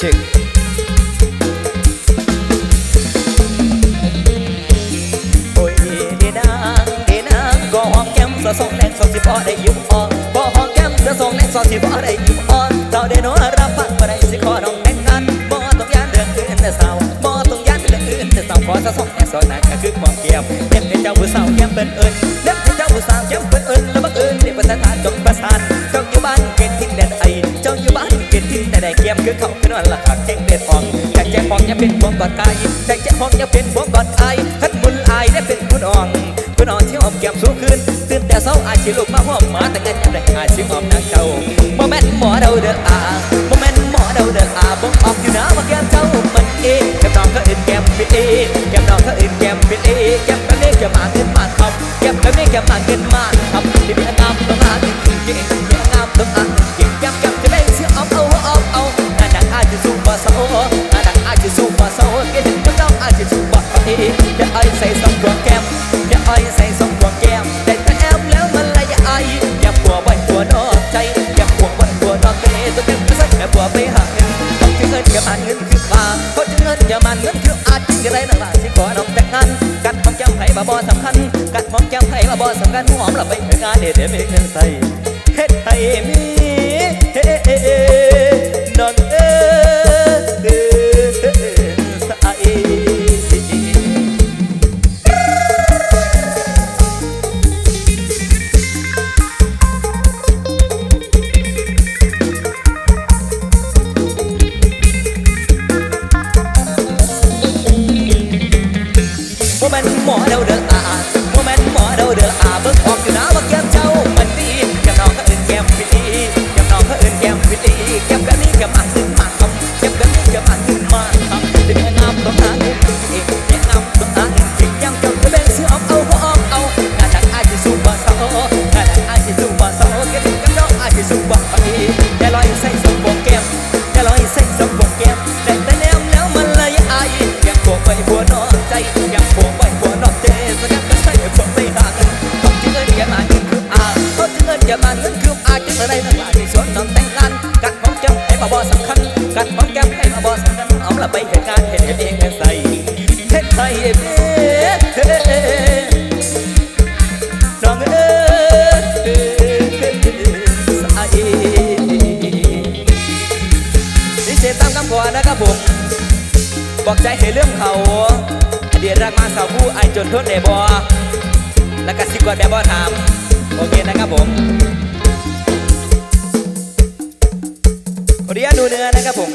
music โอ้ยดีนางดีนางก็หอมแก้มสะสองแรงสอสิบ่ได้อยู่อ่อนก็หอมแก้มสะสองแรงสอสิบ่ได้อยู่อ่อนเราได้นอรับฟังบ่ได้สิขอน้องแต่งงานบ่ต้องยานเรื่องอื่นแต่สาวบ่ต้องยานเรื่องอื่นแต่สาขอสะสองแรงสอนนั้นก็คือ กี่ยมคือนวันละขากเจ๊งเด็ดอ่องแต่แจ้งฟองยังเป็นพวงกอดกายแต่แจ้งฟองยังเป็นพวงกอดไก่ขัดบุญอายได้เป็นคุณอ่องคุณนอนที่หอมแก้มสูงขึ้นตื่นแต่เช้าอาชีลูกมาหอมหมาแต่งันยังได้อาชีหอมนางเจ้าโมเมนต์หมอเดาเด้ออาโมเมนต์หมอเดาเด้ออาบ่งออกอยู่นะว่าแก้มเจ้ามันเอแก้มน้องก็อื่นแก้มปิดเอแก้มน้อง เงินอย่ามันเงินคือมาเขาจะเงินอย่ามันเงินคืออาจจริงจะได้นั่งหลาสิขอน้องแต่งงานกัดมองแก้มไผ่มาบ่สำคัญกัดมองแก้มไผ่มาบ่สำคัญหอมละไปเงินงานเด็ดเด็ดมีเงินใส่เฮ็ดไทยมี เฮ็ดให้เบ้น้องเอ้ยใส่ดิเจตามคำขอนะครับผม บอกใจให้เรื่องเขาอดีตรักมาสาวผู้ไอจนทนได้บ่แล้วก็สิกวดแบบบ่ถาม โอเคนะครับผมขออนุญาตดูเนื้อนะครับผม